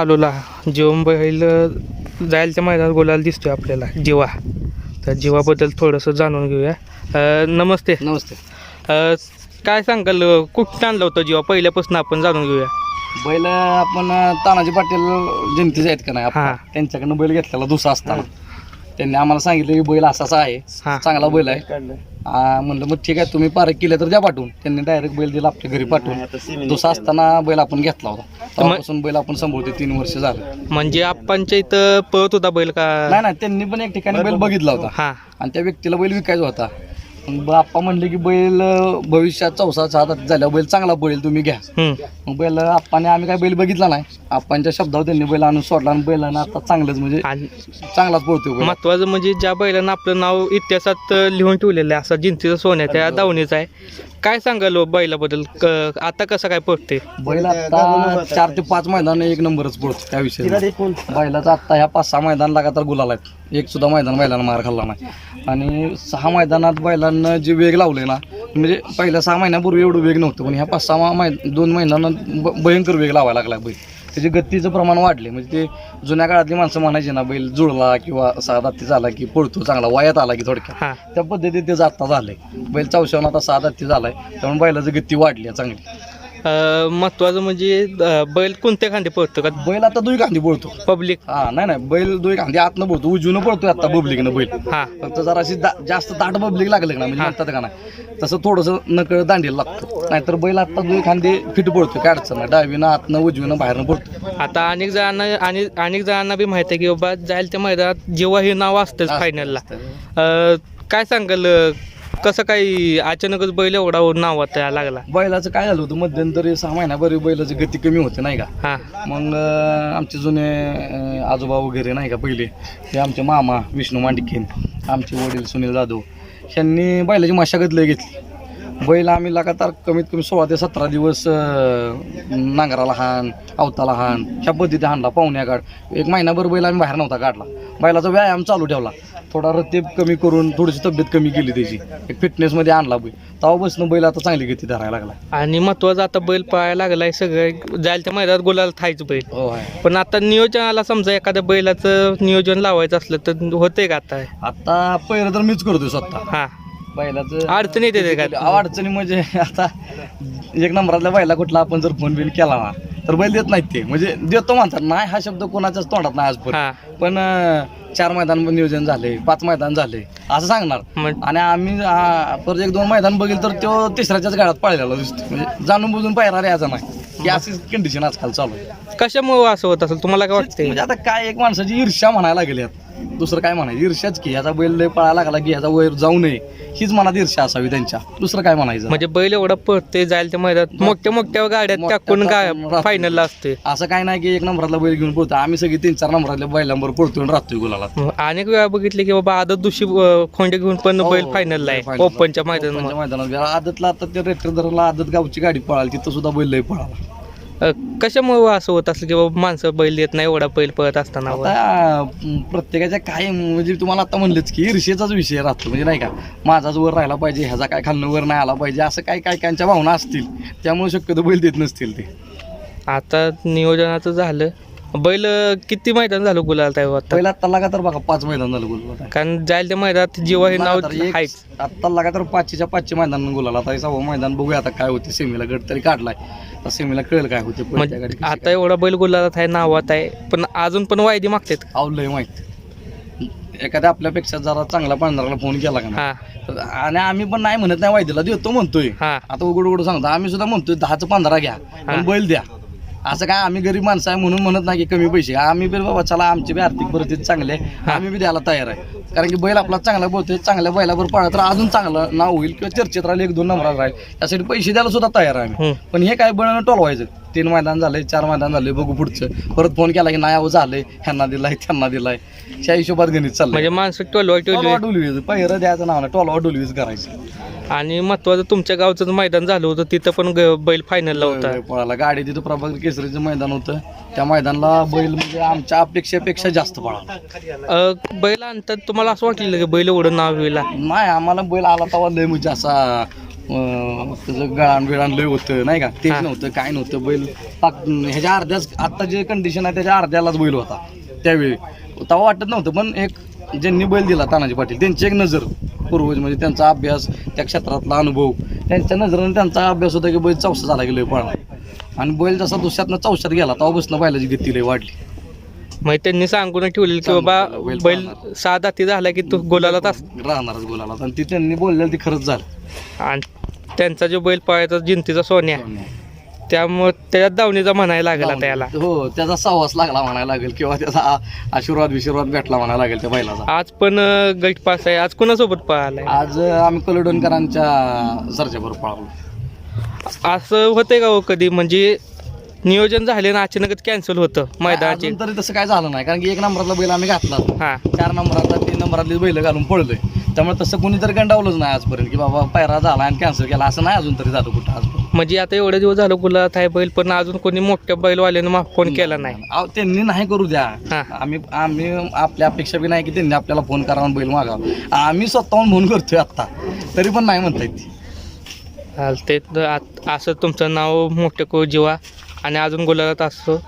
आलोला. जेवण बैल जायला त्या मैदानात गोलाला दिसतोय आपल्याला जीवा. तर जीवाबद्दल थोडंसं जाणून घेऊया. अ, नमस्ते. नमस्ते. अ, काय सांगाल कुठं आणलं होतं जीवा? पहिल्यापासून आपण जाणून घेऊया. बैल आपण तानाजी पाटील जयंतीचे आहेत का नाही? हा. त्यांच्याकडनं बैल घेतलेला दुसरा असताना. त्यांनी आम्हाला सांगितलं की बैल असाच आहे हा. चांगला बैल आहे. आ, म्हणलं मग ठीक आहे तुम्ही पारख केलं तर द्या पाठवून. त्यांनी डायरेक्ट बैल दिला आपल्या घरी पाठवून. दुसरा असताना बैल आपण घेतला होता. तेव्हापासून बैल आपण सांभाळतो तीन वर्ष झालं. म्हणजे आपणच्या इथं पळत होता बैल का? नाही नाही त्यांनी पण एक ठिकाणी बैल बघितला होता. हां. आणि त्या व्यक्तीला बैल विकायचा होता. मग बाप्पा म्हणले की बैल अं, भविष्यात चौसा सहा झाल्यावर बैल चांगला बैल तुम्ही घ्या. हम्म. मग बैल आप्पाने आम्ही काय बैल बघितला नाही. आप्पांच्या शब्दावर त्यांनी बैल आणून सोडला आणि बैलानं आता चांगलंच म्हणजे आणि चांगलाच पळतोय बैल. महत्वाचं म्हणजे ज्या बैलानं आपलं नाव इतिहासात अ, लिहून ठेवलेलं आहे असं जिंतीचं सोन्या त्या दावणीचं आहे. काय सांगाल हो बैलाबद्दल? क- आता कसं काय पडते बैल आता चार ते पाच मैदान एक नंबरच पळतो त्या विषयी. बैलाचा आता ह्या पाच सहा मैदान लगातार गुलाल आहेत. एक सुद्धा मैदान बैलानं मार खाल्ला नाही. आणि सहा मैदानात बैलांना जे वेग लावले ना म्हणजे पहिल्या सहा महिन्यापूर्वी एवढं वेग नव्हतं पण ह्या पाच सहा मै दोन महिन्यानं ब- भयंकर वेग लावायला लागला बैल. त्याचे गतीचं प्रमाण वाढले. म्हणजे ते जुन्या काळातली माणसं म्हणायची ना बैल जुळला किंवा सहा दाती झाला की पळतो चांगला वयात आला की थोडक्यात. त्या पद्धतीत ते जाता झालंय बैल चौशावून आता सहा दाती झालाय. त्यामुळे बैलाची गती वाढली चांगली. महत्वाचं म्हणजे अ, बैल कोणत्या खांदे पळतो का? बैल आता दुई कांदी पळतो. पब्लिक हा नाही नाही बैल दुई कांदी आतनं पळतो. उजवीनं पळतोय आता बबलिकनं बैल. हां. फक्त जराशी दा- जास्त दाट बबलिक लागलं का ना म्हणजे म्हणतात का नाही तसं थोडंसं नकळ दांडीला लागतं. नाहीतर बैल आता दुई खांदी फिट पळतो काय अडचण नाही. डावीनं आतनं उजवीनं बाहेरनं पळतो आता अनेक जणांना आणि अनेक जणांना बी माहिती आहे की बाबा जायला त्या मैदानात जेव्हा हे नाव असतंच फायनलला काय सांगाल अ, कसं काही अचानकच बैल एवढा नावात लागला? बैलाचं काय झालं होतं मध्यंतरी सहा महिन्याभर बैलाची गती कमी होते नाही का? हां. मग अं, आमचे जुने अं, आजोबा वगैरे नाही का पहिले ते आमचे मामा विष्णू मांडिकेन आमचे वडील सुनील जाधव ह्यांनी बैलाची मशागत लय घेतली. बैल आम्ही लगातार कमीत कमी सोळा ते सतरा दिवस अं, नांगराला हाण अवताला हाण ह्या पद्धती हाणला पाहुण्या काढ एक महिनाभर बैल आम्ही बाहेर नव्हता काढला. बैलाचा व्यायाम चालू ठेवला. थोडा रत्तेप कमी करून थोडीशी तब्येत कमी केली त्याची. एक फिटनेसमध्ये आणला बैल. तेव्हापासून बैल आता चांगली गती धरायला लागला. आणि महत्वाचं आता बैल पळायला लागलाय सगळं जायला त्या मैदानात गोलाला थायचं बैल. हो आहे. पण आता नियोजनाला समजा एखाद्या बैलाचं नियोजन लावायचं असलं तर होतंय का आता? आता पहिलं तर मीच करतोय स्वतः. हां. बैलाचं अडचण येते ते अडचणी म्हणजे आता एक नंबरातल्या बैला कुठला आपण जर फोन बिन केला ना तर बैल देत नाहीत ते. म्हणजे देतो म्हणतात नाही हा शब्द कोणाच्याच तोंडात नाही आजपर्यंत हां. पण अं, चार मैदान नियोजन झाले पाच मैदान झाले असं सांगणार. मग? आणि आम्ही आ, परत एक दोन मैदान बघितलं तर तो तिसऱ्याच्याच गाळात पाळलेला दिसतो. म्हणजे जाणून बुजून पायरा यायचा नाही. की अशी कंडिशन आजकाल चालू आहे. कशामुळे असं होत असेल? तुम्हाला काय वाटतंय? म्हणजे आता काय एक माणसाची ईर्ष्या म्हणायला लागली यात. दुसरं काय म्हणायचं? ईर्ष्याच की याचा बैल लय पळायला लागला की याचा वैर जाऊ नये. हीच मनात ईर्ष्या असावी त्यांच्या. दुसरं काय म्हणायचं? म्हणजे बैल एवढा पळते जायला त्या मैदानात. मोठ्या मोठ्या गाड्या मोठ्या टाकून गा राहतो. फायनलला असते असं काय नाही की एक नंबरातला बैल घेऊन पळतो आम्ही सगळे तीन चार नंबरातल्या बैलांबरोबर पळतो आणि राहतोय गुलाला. अनेक वेळा बघितले की बाबा आदत अं, खोंडे घेऊन पण हो, बैल फायनलला आहे. ओपनच्या मैदानात. मैदानात. आदतला आता ते रेटर धरला आदत गावची गाडी पळाली तिथं सुद्धा बैल लय पळाला. कशामुळे असं होत असेल की बाबा माणसं बैल देत नाही एवढा बैल पळत असताना आता प्रत्येकाच्या काय म्हणजे तुम्हाला आता म्हणलेच की ईर्षेचाच विषय राहतो म्हणजे नाही का? माझाच वर राहिला पाहिजे ह्याचा काय खाल्लं वर नाही आला पाहिजे असं काय काय कायांच्या भावना असतील. त्यामुळे शक्यतो बैल देत नसतील ते. आता नियोजनाचं झालं. बैल किती मैदान झालं गुलाल ताई आता? पहिला आत्ता लगातार बघा पाच मैदान झालं गुलाला कारण जायला त्या मैदानात जेव्हा हे नाव लगातार एक- आहेच आत्ता लगातार पाचशेच्या पाचशे मैदान गुलाला आता हे सहावं मैदान बघूया आता काय होते. सेमीला गट तरी काढलाय. आता सेमीला कळेल काय होते म्हणजे गाडी आता एवढा बैल गुलालात आहे नावात आहे. पण अजून पण वायदी मागतात. आवलंय माहिती. एखाद्या आपल्यापेक्षा जरा चांगला पाळणाऱ्याला फोन केला का नाही? हा. तर- आणि आम्ही पण नाही म्हणत नाही वायदीला देतो म्हणतोय. हा. आता उघड उघड सांगतो. आम्ही सुद्धा म्हणतोय दहाचं पंधरा घ्या. पण बैल द्या. असं काय आम्ही गरीब माणसं आहे म्हणून म्हणत नाही की कमी पैसे. आम्ही बी बाबा चला आमची बी आर्थिक परिस्थिती चांगली आहे. आम्ही बी द्यायला तयार आहे. कारण की बैल आपला चांगला बोलतोय चांगल्या बैलावर पाळला तर अजून चांगलं नाव होईल किंवा चर्चेत राहील एक दोन नंबरात राहील. त्यासाठी पैसे द्यायला सुद्धा तयार आहे आम्ही. पण हे काय बळणं टोलवायचं? तीन मैदान झाले चार मैदान झाले बघू पुढचं. परत फोन केला की नाही अहो झालंय. ह्यांना दिलाय त्यांना दिलाय. त्या हिशोबात गणित चाललंय. म्हणजे माणसं टोलवा टोलवा टोलवे डुलवीज पहिरं द्यायचं नाव नाही टोलवा डुलवीज करायचं. आणि महत्वाचं तुमच्या गावचं मैदान झालं होतं तिथं पण ग- बैल फायनलला होता. पळाला. गाडी तिथं प्रभाकर केसरीचं मैदान होतं. त्या मैदानाला बैल म्हणजे आमच्या अपेक्षेपेक्षा जास्त पळाला. अ, बैल आणतात तुम्हाला असं वाटलेलं की बैल एवढं नाव होईल नाही आम्हाला बैल आला तेव्हा लय म्हणजे असा त्याचं गळाण बिळाण लय होतं नाही का? तेच. नव्हतं काय नव्हतं बैल. पाक- ह्याच्या अर्ध्याच आता जे कंडिशन आहे त्याच्या अर्ध्यालाच बैल होता त्यावेळी. तेव्हा वाटत नव्हतं पण एक ज्यांनी बैल दिला तानाजी पाटील त्यांची एक नजर पूर्वज म्हणजे त्यांचा अभ्यास त्या क्षेत्रातला अनुभव त्यांच्या नजरेनं त्यांचा अभ्यास होता की बैल चौसा झाला गेलोय पळणार आणि बैल जसा दुसऱ्यातनं चौशात गेला तेव्हापासून बैलाची गती लय वाढली. मग त्यांनी सांगून ठेवलेलं की बाबा बैल बैल. सहा दाती झाला की तू गोलाला तास राहणारच बोलायला आणि ती त्यांनी बोललेलं ती खरंच झालं. आणि त्यांचा जो बैल पळायचा जिंतीचा सोन्या. त्यामुळे त्याच्यात दावणीचा म्हणायला लागला त्याला. हो त्याचा सहवास लागला म्हणायला लागेल किंवा त्याचा आ- आशीर्वाद विशीर्वाद भेटला म्हणायला लागेल त्या बैलाचा. आज पण अं, गट पास आहे. आज कोणासोबत पळालाय? आज अं, आम्ही कलोडणकरांच्या सरच्याबरोबर पळालो. असं होतंय का हो कधी? म्हणजे नियोजन झाले ना अचानकच कॅन्सल होतं मैदानाचे. अजून तरी तसं काय झालं नाही कारण की एक नंबरातला बैल आम्ही घातला हा. चार नंबरातला तीन नंबरातली बैल घालून पळलोय. त्यामुळे तसं कोणी तरी गंडावलंच नाही आजपर्यंत की बाबा पायरा झाला आणि कॅन्सल केला असं नाही अजून तरी जातो कुठं आजपर्यंत. म्हणजे आता एवढे दिवस झालं गुलात आहे बैल पण अजून कोणी मोठ्या बैलवाल्यानं मा- फोन केला नाही अहो, त्यांनी नाही करू द्या. हा. आम्ही आम्ही आपल्या अपेक्षा बी नाही की त्यांनी आपल्याला फोन करावा आणि बैल मागावा. आम्ही स्वतःहून फोन करतोय आत्ता. तरी पण नाही म्हणता येत ती चालते असं तुमचं नाव मोठं को जीवा. आणि अजून गुलाबात असतो.